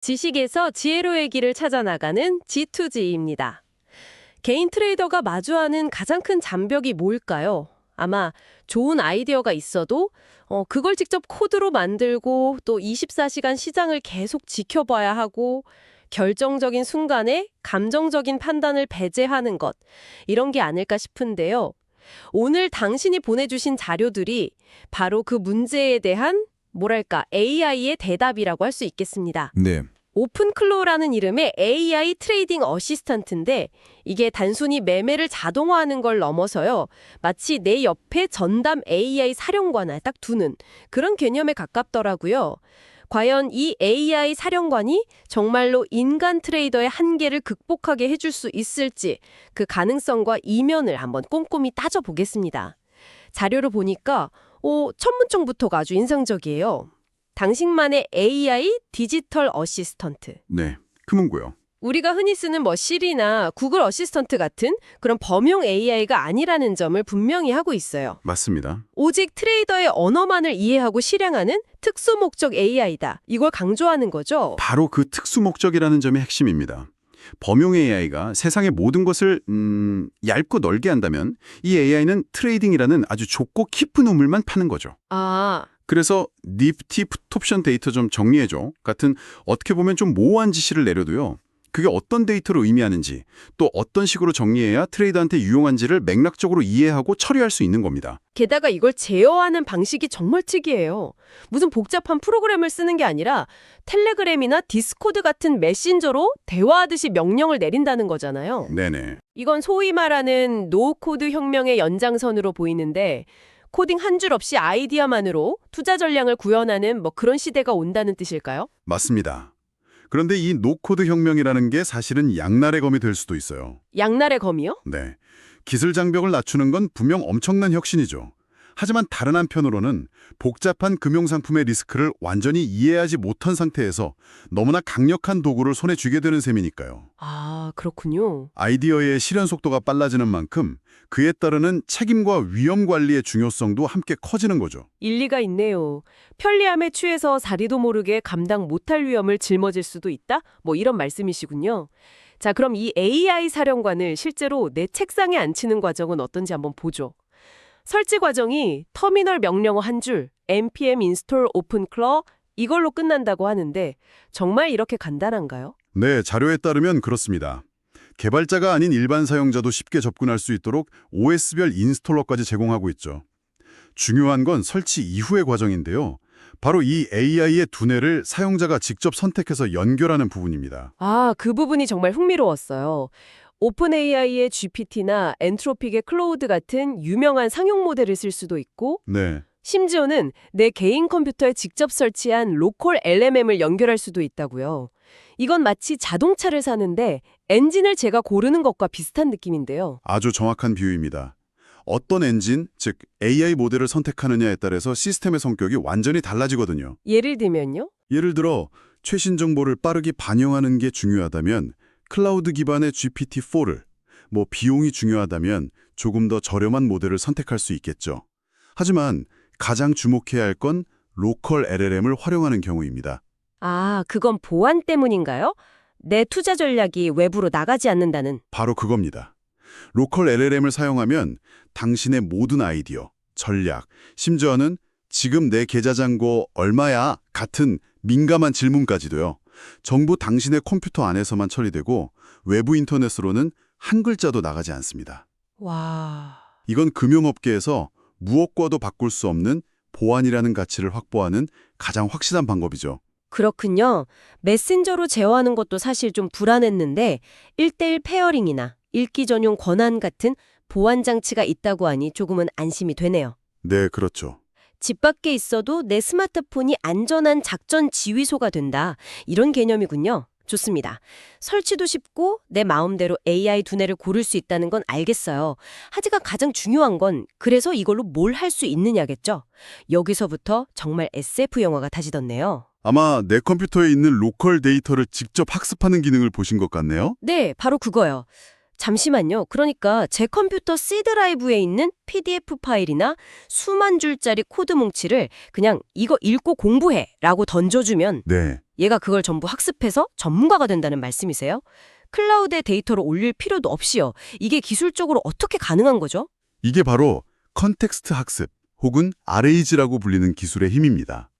지식에서 지혜로의 길을 찾아나가는 G2G입니다. 개인 트레이더가 마주하는 가장 큰 장벽이 뭘까요? 아마 좋은 아이디어가 있어도 어, 그걸 직접 코드로 만들고 또 24시간 시장을 계속 지켜봐야 하고 결정적인 순간에 감정적인 판단을 배제하는 것 이런 게 아닐까 싶은데요. 오늘 당신이 보내주신 자료들이 바로 그 문제에 대한 뭐랄까 AI의 대답이라고 할 수 있겠습니다. 네. 오픈클로라는 이름의 AI 트레이딩 어시스턴트인데 이게 단순히 매매를 자동화하는 걸 넘어서요. 마치 내 옆에 전담 AI 사령관을 딱 두는 그런 개념에 가깝더라고요. 과연 이 AI 사령관이 정말로 인간 트레이더의 한계를 극복하게 해줄 수 있을지 그 가능성과 이면을 한번 꼼꼼히 따져보겠습니다. 자료를 보니까 오, 첫 문장부터가 아주 인상적이에요. 당신만의 AI 디지털 어시스턴트. 네. 그 문구요. 우리가 흔히 쓰는 뭐 시리나 구글 어시스턴트 같은 그런 범용 AI가 아니라는 점을 분명히 하고 있어요. 맞습니다. 오직 트레이더의 언어만을 이해하고 실행하는 특수 목적 AI다. 이걸 강조하는 거죠. 바로 그 특수 목적이라는 점이 핵심입니다. 범용 AI가 세상의 모든 것을 음, 얇고 넓게 한다면 이 AI는 트레이딩이라는 아주 좁고 깊은 우물만 파는 거죠. 아, 그래서 니프티 풋옵션 데이터 좀 정리해줘 같은 어떻게 보면 좀 모호한 지시를 내려도요. 그게 어떤 데이터를 의미하는지 또 어떤 식으로 정리해야 트레이더한테 유용한지를 맥락적으로 이해하고 처리할 수 있는 겁니다. 게다가 이걸 제어하는 방식이 정말 특이해요. 무슨 복잡한 프로그램을 쓰는 게 아니라 텔레그램이나 디스코드 같은 메신저로 대화하듯이 명령을 내린다는 거잖아요. 네네. 이건 소위 말하는 노코드 혁명의 연장선으로 보이는데 코딩 한 줄 없이 아이디어만으로 투자 전략을 구현하는 뭐 그런 시대가 온다는 뜻일까요? 맞습니다. 그런데 이 노코드 혁명이라는 게 사실은 양날의 검이 될 수도 있어요. 양날의 검이요? 네. 기술 장벽을 낮추는 건 분명 엄청난 혁신이죠. 하지만 다른 한편으로는 복잡한 금융상품의 리스크를 완전히 이해하지 못한 상태에서 너무나 강력한 도구를 손에 쥐게 되는 셈이니까요. 아, 그렇군요. 아이디어의 실현 속도가 빨라지는 만큼 그에 따르는 책임과 위험 관리의 중요성도 함께 커지는 거죠. 일리가 있네요. 편리함에 취해서 자리도 모르게 감당 못할 위험을 짊어질 수도 있다? 뭐 이런 말씀이시군요. 자, 그럼 이 AI 사령관을 실제로 내 책상에 앉히는 과정은 어떤지 한번 보죠. 설치 과정이 터미널 명령어 한 줄, npm install open claw 이걸로 끝난다고 하는데 정말 이렇게 간단한가요? 네, 자료에 따르면 그렇습니다. 개발자가 아닌 일반 사용자도 쉽게 접근할 수 있도록 OS별 인스톨러까지 제공하고 있죠. 중요한 건 설치 이후의 과정인데요. 바로 이 AI의 두뇌를 사용자가 직접 선택해서 연결하는 부분입니다. 아, 그 부분이 정말 흥미로웠어요. 오픈 AI의 GPT나 엔트로픽의 클로우드 같은 유명한 상용 모델을 쓸 수도 있고 네, 심지어는 내 개인 컴퓨터에 직접 설치한 로컬 LMM을 연결할 수도 있다고요. 이건 마치 자동차를 사는데 엔진을 제가 고르는 것과 비슷한 느낌인데요. 아주 정확한 비유입니다. 어떤 엔진, 즉 AI 모델을 선택하느냐에 따라서 시스템의 성격이 완전히 달라지거든요. 예를 들면요. 예를 들어 최신 정보를 빠르게 반영하는 게 중요하다면 클라우드 기반의 GPT-4를, 뭐 비용이 중요하다면 조금 더 저렴한 모델을 선택할 수 있겠죠. 하지만 가장 주목해야 할 건 로컬 LLM을 활용하는 경우입니다. 아, 그건 보안 때문인가요? 내 투자 전략이 외부로 나가지 않는다는. 바로 그겁니다. 로컬 LLM을 사용하면 당신의 모든 아이디어, 전략, 심지어는 지금 내 계좌 잔고 얼마야 같은 민감한 질문까지도요. 전부 당신의 컴퓨터 안에서만 처리되고 외부 인터넷으로는 한 글자도 나가지 않습니다. 와. 이건 금융업계에서 무엇과도 바꿀 수 없는 보안이라는 가치를 확보하는 가장 확실한 방법이죠. 그렇군요. 메신저로 제어하는 것도 사실 좀 불안했는데 1대1 페어링이나 읽기 전용 권한 같은 보안 장치가 있다고 하니 조금은 안심이 되네요. 네, 그렇죠. 집 밖에 있어도 내 스마트폰이 안전한 작전 지휘소가 된다. 이런 개념이군요. 좋습니다. 설치도 쉽고 내 마음대로 AI 두뇌를 고를 수 있다는 건 알겠어요. 하지만 가장 중요한 건 그래서 이걸로 뭘 할 수 있느냐겠죠. 여기서부터 정말 SF 영화가 다지던네요. 아마 내 컴퓨터에 있는 로컬 데이터를 직접 학습하는 기능을 보신 것 같네요. 네, 바로 그거요. 잠시만요. 그러니까 제 컴퓨터 C 드라이브에 있는 PDF 파일이나 수만 줄짜리 코드 뭉치를 그냥 이거 읽고 공부해 라고 던져주면 네. 얘가 그걸 전부 학습해서 전문가가 된다는 말씀이세요? 클라우드에 데이터를 올릴 필요도 없이요. 이게 기술적으로 어떻게 가능한 거죠? 이게 바로 컨텍스트 학습 혹은 RAG라고 불리는 기술의 힘입니다.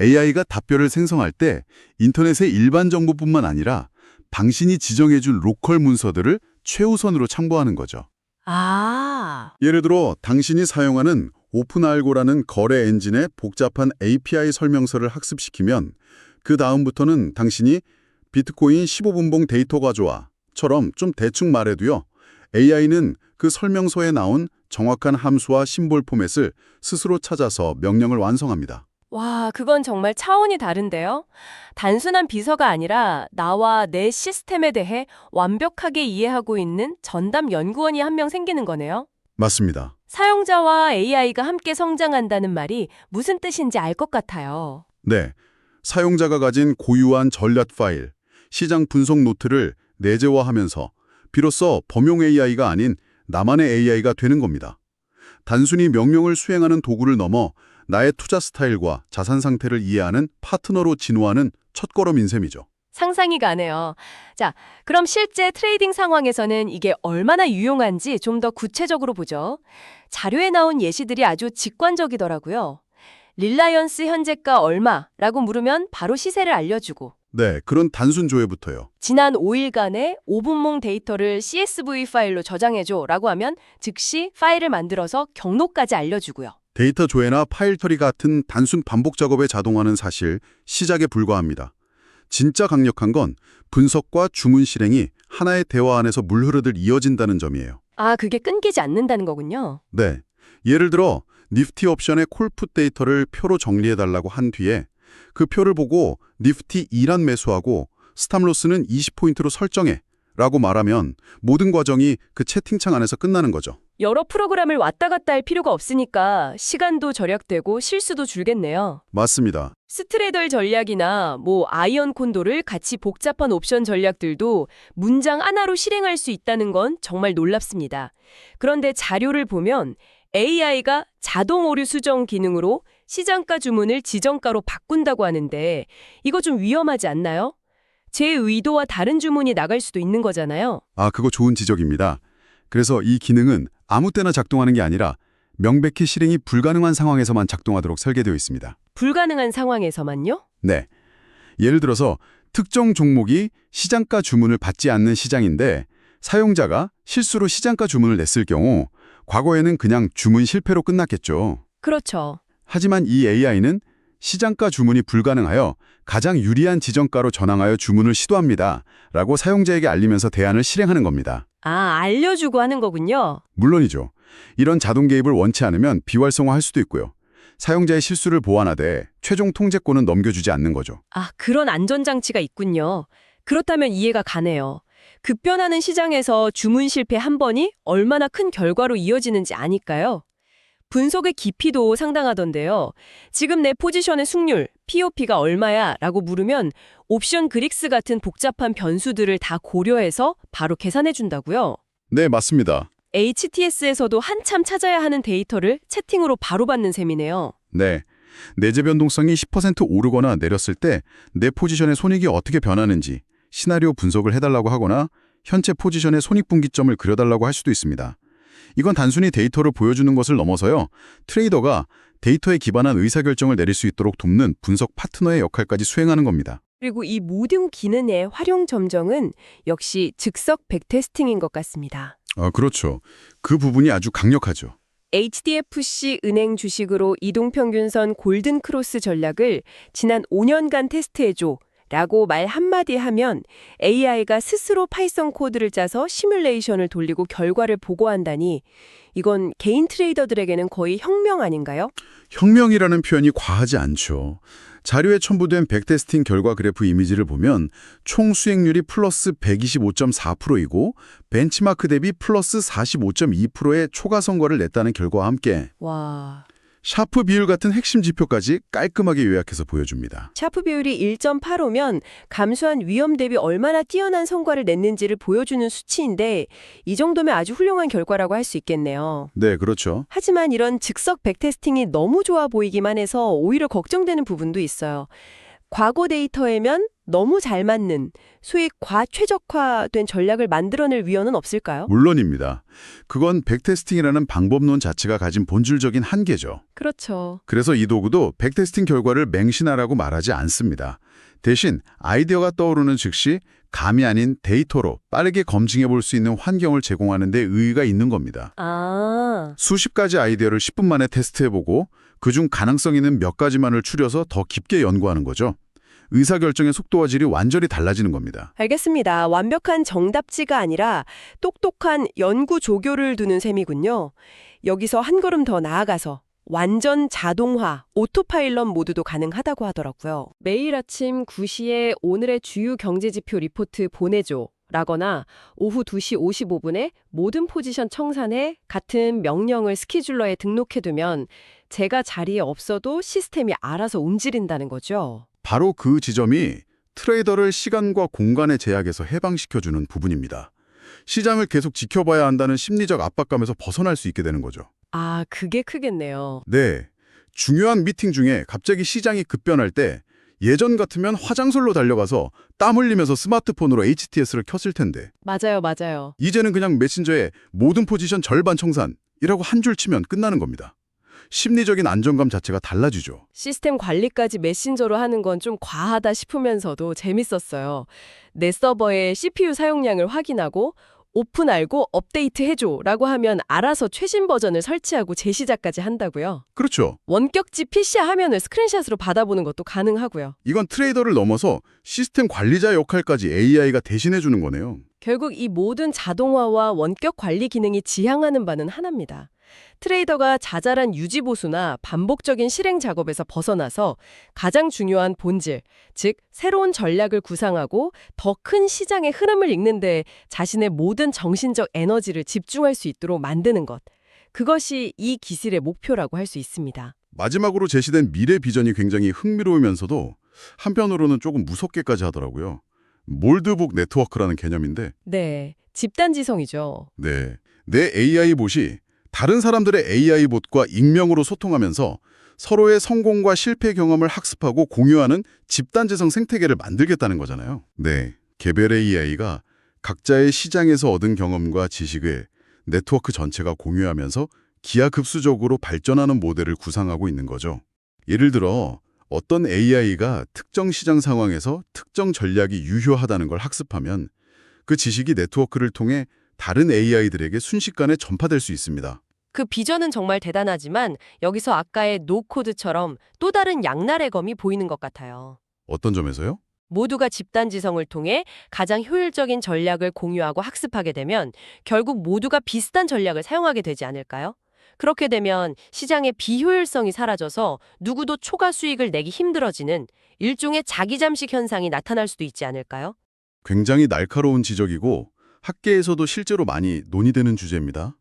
AI가 답변을 생성할 때 인터넷의 일반 정보뿐만 아니라 당신이 지정해준 로컬 문서들을 최우선으로 참고하는 거죠. 아, 예를 들어 당신이 사용하는 오픈알고라는 거래 엔진의 복잡한 API 설명서를 학습시키면 그 다음부터는 당신이 비트코인 15분봉 데이터가 좋아처럼 좀 대충 말해도요. AI는 그 설명서에 나온 정확한 함수와 심볼 포맷을 스스로 찾아서 명령을 완성합니다. 와, 그건 정말 차원이 다른데요? 단순한 비서가 아니라 나와 내 시스템에 대해 완벽하게 이해하고 있는 전담 연구원이 한 명 생기는 거네요. 맞습니다. 사용자와 AI가 함께 성장한다는 말이 무슨 뜻인지 알 것 같아요. 네. 사용자가 가진 고유한 전략 파일, 시장 분석 노트를 내재화하면서 비로소 범용 AI가 아닌 나만의 AI가 되는 겁니다. 단순히 명령을 수행하는 도구를 넘어 나의 투자 스타일과 자산 상태를 이해하는 파트너로 진화하는 첫걸음인 셈이죠. 상상이 가네요. 자, 그럼 실제 트레이딩 상황에서는 이게 얼마나 유용한지 좀 더 구체적으로 보죠. 자료에 나온 예시들이 아주 직관적이더라고요. 릴라이언스 현재가 얼마라고 물으면 바로 시세를 알려주고 네, 그런 단순 조회부터요. 지난 5일간의 5분몽 데이터를 CSV 파일로 저장해줘 라고 하면 즉시 파일을 만들어서 경로까지 알려주고요. 데이터 조회나 파일 처리 같은 단순 반복 작업에 자동화는 사실 시작에 불과합니다. 진짜 강력한 건 분석과 주문 실행이 하나의 대화 안에서 물 흐르듯 이어진다는 점이에요. 아, 그게 끊기지 않는다는 거군요. 네. 예를 들어 니프티 옵션의 콜풋 데이터를 표로 정리해달라고 한 뒤에 그 표를 보고 니프티 2란 매수하고 스탑로스는 20포인트로 설정해 라고 말하면 모든 과정이 그 채팅창 안에서 끝나는 거죠. 여러 프로그램을 왔다 갔다 할 필요가 없으니까 시간도 절약되고 실수도 줄겠네요. 맞습니다. 스트레덜 전략이나 뭐 아이언 콘도를 같이 복잡한 옵션 전략들도 문장 하나로 실행할 수 있다는 건 정말 놀랍습니다. 그런데 자료를 보면 AI가 자동 오류 수정 기능으로 시장가 주문을 지정가로 바꾼다고 하는데 이거 좀 위험하지 않나요? 제 의도와 다른 주문이 나갈 수도 있는 거잖아요. 아, 그거 좋은 지적입니다. 그래서 이 기능은 아무 때나 작동하는 게 아니라 명백히 실행이 불가능한 상황에서만 작동하도록 설계되어 있습니다. 불가능한 상황에서만요? 네. 예를 들어서 특정 종목이 시장가 주문을 받지 않는 시장인데 사용자가 실수로 시장가 주문을 냈을 경우 과거에는 그냥 주문 실패로 끝났겠죠. 그렇죠. 하지만 이 AI는 시장가 주문이 불가능하여 가장 유리한 지정가로 전환하여 주문을 시도합니다. 라고 사용자에게 알리면서 대안을 실행하는 겁니다. 아, 알려주고 하는 거군요. 물론이죠. 이런 자동 개입을 원치 않으면 비활성화할 수도 있고요. 사용자의 실수를 보완하되 최종 통제권은 넘겨주지 않는 거죠. 아, 그런 안전장치가 있군요. 그렇다면 이해가 가네요. 급변하는 시장에서 주문 실패 한 번이 얼마나 큰 결과로 이어지는지 아니까요. 분석의 깊이도 상당하던데요. 지금 내 포지션의 승률, POP가 얼마야? 라고 물으면 옵션 그릭스 같은 복잡한 변수들을 다 고려해서 바로 계산해 준다고요. 네, 맞습니다. HTS에서도 한참 찾아야 하는 데이터를 채팅으로 바로 받는 셈이네요. 네. 내재 변동성이 10% 오르거나 내렸을 때 내 포지션의 손익이 어떻게 변하는지 시나리오 분석을 해달라고 하거나 현재 포지션의 손익분기점을 그려달라고 할 수도 있습니다. 이건 단순히 데이터를 보여주는 것을 넘어서요. 트레이더가 데이터에 기반한 의사결정을 내릴 수 있도록 돕는 분석 파트너의 역할까지 수행하는 겁니다. 그리고 이 모든 기능의 활용 점정은 역시 즉석 백테스팅인 것 같습니다. 아, 그렇죠. 그 부분이 아주 강력하죠. HDFC 은행 주식으로 이동평균선 골든 크로스 전략을 지난 5년간 테스트해줘 라고 말 한마디 하면 AI가 스스로 파이썬 코드를 짜서 시뮬레이션을 돌리고 결과를 보고한다니 이건 개인 트레이더들에게는 거의 혁명 아닌가요? 혁명이라는 표현이 과하지 않죠. 자료에 첨부된 백테스팅 결과 그래프 이미지를 보면 총 수익률이 플러스 125.4%이고 벤치마크 대비 플러스 45.2%의 초과 성과를 냈다는 결과와 함께 와, 샤프 비율 같은 핵심 지표까지 깔끔하게 요약해서 보여줍니다. 샤프 비율이 1.85면 감소한 위험 대비 얼마나 뛰어난 성과를 냈는지를 보여주는 수치인데 이 정도면 아주 훌륭한 결과라고 할 수 있겠네요. 네, 그렇죠. 하지만 이런 즉석 백테스팅이 너무 좋아 보이기만 해서 오히려 걱정되는 부분도 있어요. 과거 데이터에면 너무 잘 맞는 소위 과최적화된 전략을 만들어낼 위험은 없을까요? 물론입니다. 그건 백테스팅이라는 방법론 자체가 가진 본질적인 한계죠. 그렇죠. 그래서 이 도구도 백테스팅 결과를 맹신하라고 말하지 않습니다. 대신 아이디어가 떠오르는 즉시 감이 아닌 데이터로 빠르게 검증해 볼 수 있는 환경을 제공하는 데 의의가 있는 겁니다. 아, 수십 가지 아이디어를 10분 만에 테스트해보고 그중 가능성 있는 몇 가지만을 추려서 더 깊게 연구하는 거죠. 의사결정의 속도와 질이 완전히 달라지는 겁니다. 알겠습니다. 완벽한 정답지가 아니라 똑똑한 연구 조교를 두는 셈이군요. 여기서 한 걸음 더 나아가서 완전 자동화, 오토파일럿 모드도 가능하다고 하더라고요. 매일 아침 9시에 오늘의 주요 경제지표 리포트 보내줘. 라거나 오후 2시 55분에 모든 포지션 청산해 같은 명령을 스케줄러에 등록해두면 제가 자리에 없어도 시스템이 알아서 움직인다는 거죠. 바로 그 지점이 트레이더를 시간과 공간의 제약에서 해방시켜주는 부분입니다. 시장을 계속 지켜봐야 한다는 심리적 압박감에서 벗어날 수 있게 되는 거죠. 아, 그게 크겠네요. 네. 중요한 미팅 중에 갑자기 시장이 급변할 때 예전 같으면 화장실로 달려가서 땀 흘리면서 스마트폰으로 HTS를 켰을 텐데 맞아요, 맞아요. 이제는 그냥 메신저에 모든 포지션 절반 청산이라고 한 줄 치면 끝나는 겁니다. 심리적인 안정감 자체가 달라지죠. 시스템 관리까지 메신저로 하는 건 좀 과하다 싶으면서도 재밌었어요. 내 서버의 CPU 사용량을 확인하고 오픈 알고 업데이트 해줘 라고 하면 알아서 최신 버전을 설치하고 재시작까지 한다고요. 그렇죠. 원격지 PC 화면을 스크린샷으로 받아보는 것도 가능하고요. 이건 트레이더를 넘어서 시스템 관리자 역할까지 AI가 대신해 주는 거네요. 결국 이 모든 자동화와 원격 관리 기능이 지향하는 바는 하나입니다. 트레이더가 자잘한 유지 보수나 반복적인 실행 작업에서 벗어나서 가장 중요한 본질, 즉 새로운 전략을 구상하고 더 큰 시장의 흐름을 읽는 데 자신의 모든 정신적 에너지를 집중할 수 있도록 만드는 것. 그것이 이 기술의 목표라고 할 수 있습니다. 마지막으로 제시된 미래 비전이 굉장히 흥미로우면서도 한편으로는 조금 무섭게까지 하더라고요. 몰드북 네트워크라는 개념인데 네, 집단지성이죠. 네. 내 AI 봇이 다른 사람들의 AI 봇과 익명으로 소통하면서 서로의 성공과 실패 경험을 학습하고 공유하는 집단지성 생태계를 만들겠다는 거잖아요. 네. 개별 AI가 각자의 시장에서 얻은 경험과 지식을 네트워크 전체가 공유하면서 기하급수적으로 발전하는 모델을 구상하고 있는 거죠. 예를 들어 어떤 AI가 특정 시장 상황에서 특정 전략이 유효하다는 걸 학습하면 그 지식이 네트워크를 통해 다른 AI들에게 순식간에 전파될 수 있습니다. 그 비전은 정말 대단하지만 여기서 아까의 노코드처럼 또 다른 양날의 검이 보이는 것 같아요. 어떤 점에서요? 모두가 집단지성을 통해 가장 효율적인 전략을 공유하고 학습하게 되면 결국 모두가 비슷한 전략을 사용하게 되지 않을까요? 그렇게 되면 시장의 비효율성이 사라져서 누구도 초과 수익을 내기 힘들어지는 일종의 자기 잠식 현상이 나타날 수도 있지 않을까요? 굉장히 날카로운 지적이고 학계에서도 실제로 많이 논의되는 주제입니다.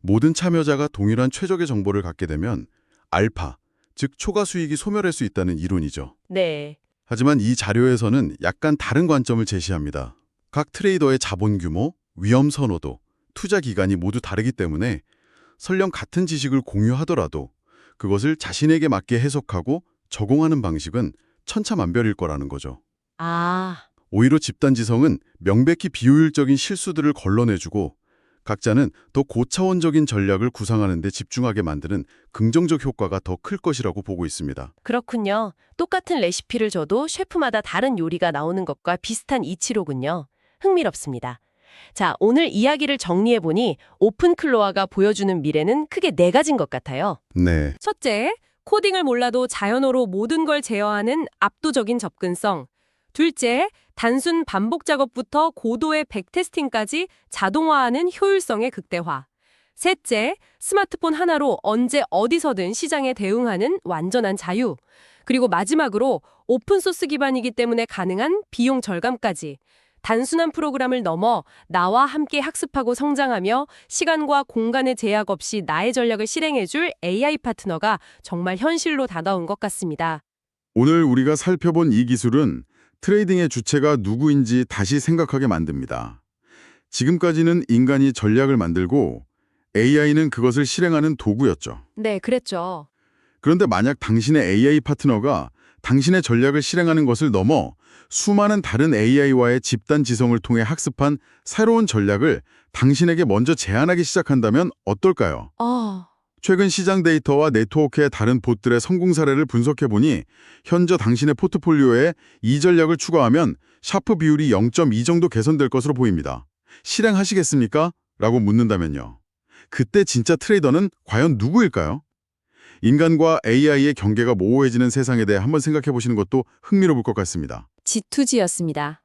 모든 참여자가 동일한 최적의 정보를 갖게 되면 알파, 즉 초과 수익이 소멸할 수 있다는 이론이죠. 네. 하지만 이 자료에서는 약간 다른 관점을 제시합니다. 각 트레이더의 자본 규모, 위험 선호도, 투자 기간이 모두 다르기 때문에 설령 같은 지식을 공유하더라도 그것을 자신에게 맞게 해석하고 적용하는 방식은 천차만별일 거라는 거죠. 아, 오히려 집단지성은 명백히 비효율적인 실수들을 걸러내주고 각자는 더 고차원적인 전략을 구상하는 데 집중하게 만드는 긍정적 효과가 더 클 것이라고 보고 있습니다. 그렇군요. 똑같은 레시피를 줘도 셰프마다 다른 요리가 나오는 것과 비슷한 이치로군요. 흥미롭습니다. 자, 오늘 이야기를 정리해보니 오픈클로아가 보여주는 미래는 크게 네 가지인 것 같아요. 네, 첫째, 코딩을 몰라도 자연어로 모든 걸 제어하는 압도적인 접근성. 둘째, 단순 반복 작업부터 고도의 백테스팅까지 자동화하는 효율성의 극대화. 셋째, 스마트폰 하나로 언제 어디서든 시장에 대응하는 완전한 자유. 그리고 마지막으로 오픈소스 기반이기 때문에 가능한 비용 절감까지. 단순한 프로그램을 넘어 나와 함께 학습하고 성장하며 시간과 공간의 제약 없이 나의 전략을 실행해줄 AI 파트너가 정말 현실로 다가온 것 같습니다. 오늘 우리가 살펴본 이 기술은 트레이딩의 주체가 누구인지 다시 생각하게 만듭니다. 지금까지는 인간이 전략을 만들고 AI는 그것을 실행하는 도구였죠. 네, 그랬죠. 그런데 만약 당신의 AI 파트너가 당신의 전략을 실행하는 것을 넘어 수많은 다른 AI와의 집단 지성을 통해 학습한 새로운 전략을 당신에게 먼저 제안하기 시작한다면 어떨까요? 아, 최근 시장 데이터와 네트워크의 다른 봇들의 성공 사례를 분석해보니 현재 당신의 포트폴리오에 이 전략을 추가하면 샤프 비율이 0.2 정도 개선될 것으로 보입니다. 실행하시겠습니까? 라고 묻는다면요. 그때 진짜 트레이더는 과연 누구일까요? 인간과 AI의 경계가 모호해지는 세상에 대해 한번 생각해보시는 것도 흥미로울 것 같습니다. G2G였습니다.